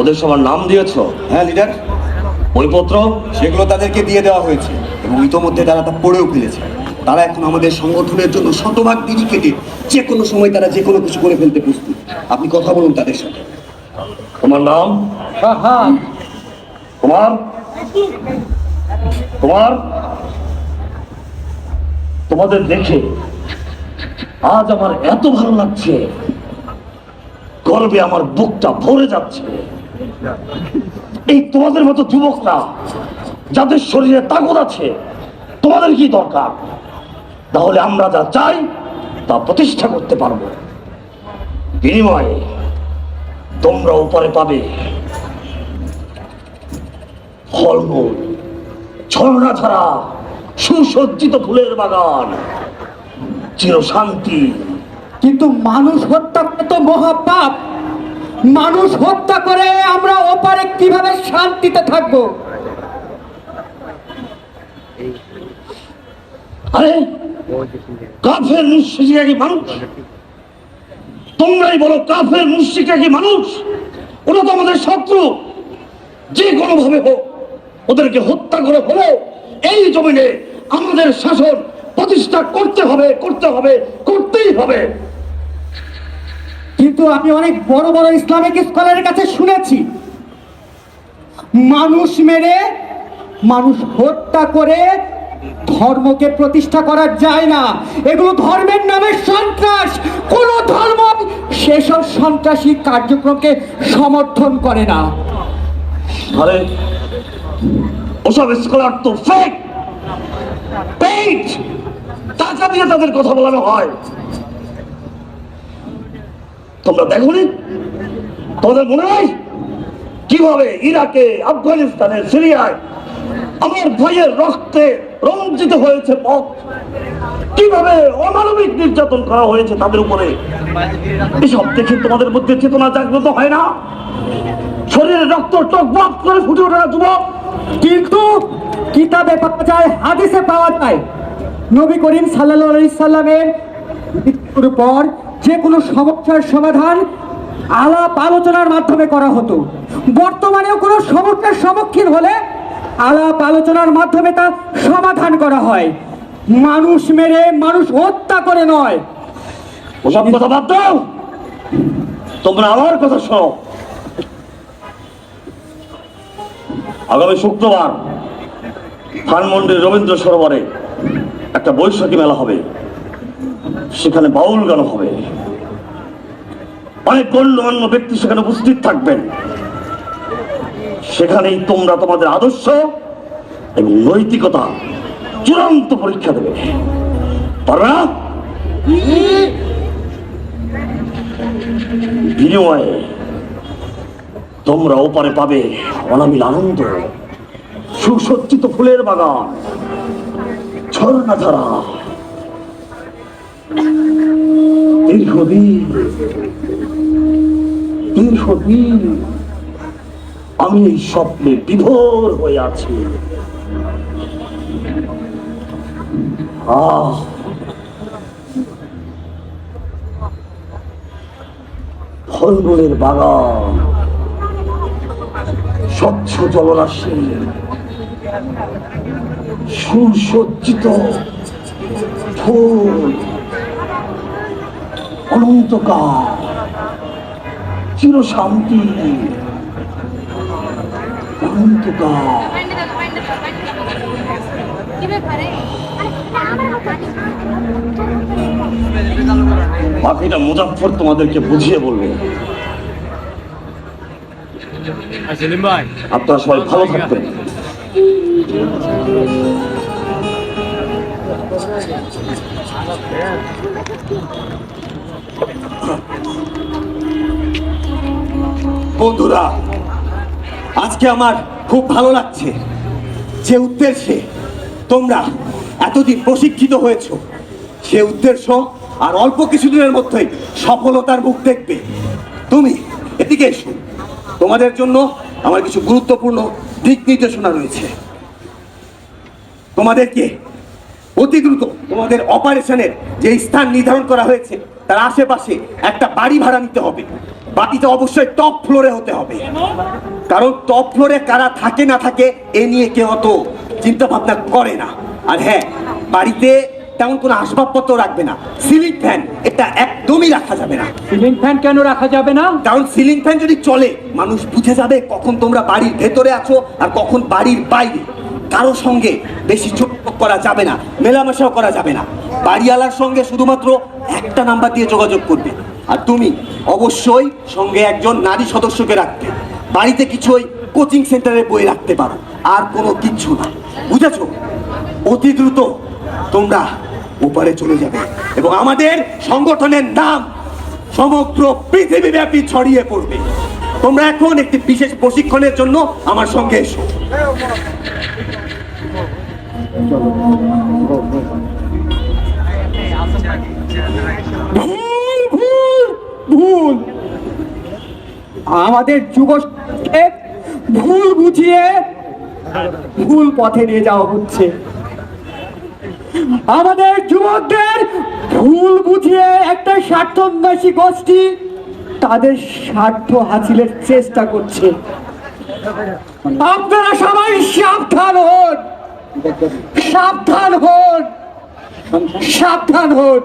ওদের সবার নাম দিয়েছ? হ্যাঁ লিডার। বইপত্র? সেগুলো তাদেরকে দিয়ে দেওয়া হয়েছে এবং ইতোমধ্যে তারা তা পড়েও ফেলেছে। তারা এখন আমাদের সংগঠনের জন্য শতভাগ ডেডিকেটেড যে কোনো সময় তারা যে কোনো কিছু করে ফেলতে প্রস্তুত। আপনি কথা বলুন তাদের সাথে। তোমার নাম? তোমার? তোমার? তোমাদের দেখে আজ আমার এত ভালো লাগছে। গর্বে আমার বুকটা ভরে যাচ্ছে। এই তোমাদের মতো যুবকরা, যাদের শরীরে তাগত আছে, তোমাদের কি দরকার? তাহলে আমরা যা চাই, তা প্রতিষ্ঠা করতে পারব। বিনিময়ে তোমরা উপরে পাবে ফলমূল, ঝর্ণা ছাড়া সুসজ্জিত ফুলের বাগান চিরশান্তি কিন্তু মানুষ হত্যা তো মহাপাপ। মানুষ হত্যা করে থাকব আরে, কাফের মুশরিকা কি মানুষ? তোমরাই বলো, কাফের মুশরিকা কি মানুষ? ওরা তো আমাদের শত্রু। যে কোনো ভাবে হোক, ওদেরকে হত্যা করে হলেও এই জমিনে আমাদের শাসন প্রতিষ্ঠা করতে হবে করতে হবে, করতেই হবে। কিন্তু আমি অনেক বড় বড় ইসলামিক স্কলারের কাছে শুনেছি মানুষ মেরে মানুষ হত্যা করে ধর্মকে প্রতিষ্ঠা করা যায় না। এগুলো ধর্মের নামে সন্ত্রাস। কোন ধর্ম সেসব সন্ত্রাসী কার্যক্রমকে সমর্থন করে না। ওসব স্কলার তো ফেক পেইড টাকা দিয়ে তাদের কথা বলানো হয়। তোমরা দেখোনি? তোমাদের মনে হয় কীভাবে ইরাকে, আফগানিস্তানে, সিরিয়ায় আমার ভাইয়ের রক্তে রঞ্জিত হয়েছে পথ? কীভাবে অমানবিক নির্যাতন করা হয়েছে তাদের উপরে? এসব দেখে তোমাদের মধ্যে চেতনা জাগ্রত হয় না? শরীরে রক্ত টকবক করে ফুটে ওঠে যুবক? কিন্তু কিতাবে পাওয়া যায়, হাদিসে পাওয়া যায়, নবী করিম সাল্লাল্লাহু সাল্লামের মৃত্যুর পর যে কোনো সমস্যার সমাধান আলাপ আলোচনার মাধ্যমে করা হতো। বর্তমানেও কোনো সমস্যার সম্মুখীন হলে আলাপ আলোচনার মাধ্যমে তা সমাধান করা হয়। মানুষ মেরে, মানুষ হত্যা করে নয়। কথা তোমরা আমার কথা শোনো। আগামী শুক্রবার ধানমন্ডির রবীন্দ্র সরোবরে একটা বৈশাখী মেলা হবে। সেখানে বাউল গান হবে। অনেক গণ্যমান্য ব্যক্তি সেখানে উপস্থিত থাকবেন। সেখানেই তোমরা তোমাদের আদর্শ এবং নৈতিকতা চূড়ান্ত পরীক্ষা দেবে। বিনিময়ে তোমরা ওপারে পাবে অনামিল আনন্দ, সুসজ্জিত ফুলের বাগান, ঝর্ণা ধারা দীর্ঘদিন দীর্ঘদিন আমি এই স্বপ্নে বিভোর হয়ে আছি। ফলমূলের বাগান স্বচ্ছ জলরাশি সুসজ্জিত ফুল অনন্তকাল। চির শান্তি। বাকিটা মুজাফর তোমাদেরকে বুঝিয়ে বলবে। আপনারা সবাই ভালো থাকবেন। বন্ধুরা, আজকে আমার খুব ভালো লাগছে যে উদ্দেশ্যে তোমরা এতদিন প্রশিক্ষিত হয়েছ। সে উদ্দেশ্য আর অল্প কিছুদিনের মধ্যেই সফলতার মুখ দেখবে। তুমি এদিকে এসো। তোমাদের জন্য আমার কিছু গুরুত্বপূর্ণ দিক নির্দেশনা রয়েছে। তোমাদেরকে অতি দ্রুত তোমাদের অপারেশনের যে স্থান নির্ধারণ করা হয়েছে, তার আশেপাশে একটা বাড়ি ভাড়া নিতে হবে। বাড়িতে অবশ্যই টপ ফ্লোরে হতে হবে। কারণ টপ ফ্লোরে কারা থাকে না থাকে এ নিয়ে কেউ অত চিন্তা ভাবনা করে না। আর হ্যাঁ বাড়িতে তেমন কোনো আসবাবপত্র রাখবে না। সিলিং ফ্যান এটা একদমই রাখা যাবে না। সিলিং ফ্যান কেন রাখা যাবে না? কারণ সিলিং ফ্যান যদি চলে মানুষ বুঝে যাবে কখন তোমরা বাড়ির ভেতরে আছো আর কখন বাড়ির বাইরে। কারও সঙ্গে বেশি চোখ করা যাবে না মেলামেশাও করা যাবে না। বাড়িওয়ালার সঙ্গে শুধুমাত্র একটা নাম্বার দিয়ে যোগাযোগ করবে। আর তুমি অবশ্যই সঙ্গে একজন নারী সদস্যকে রাখতে। বাড়িতে কিছু ওই কোচিং সেন্টারে বই রাখতে পারো। আর কোনো কিচ্ছু না। বুঝেছ? অতি দ্রুত তোমরা ওপারে চলে যাবে। এবং আমাদের সংগঠনের নাম সমগ্র পৃথিবীব্যাপী ছড়িয়ে পড়বে। তোমরা এখন একটি বিশেষ প্রশিক্ষণের জন্য আমার সঙ্গে এসো। ভুল। আমাদের যুব ভুল বুঝিয়ে ভুল পথে নিয়ে যাওয়া হচ্ছে। আমাদের যুবকদের ভুল বুঝিয়ে একটা স্বার্থন্বেষী গোষ্ঠী তাদের স্বার্থ হাসিলের চেষ্টা করছে। আপনারা সবাই সাবধান হন। সাবধান হন। সাবধান হন।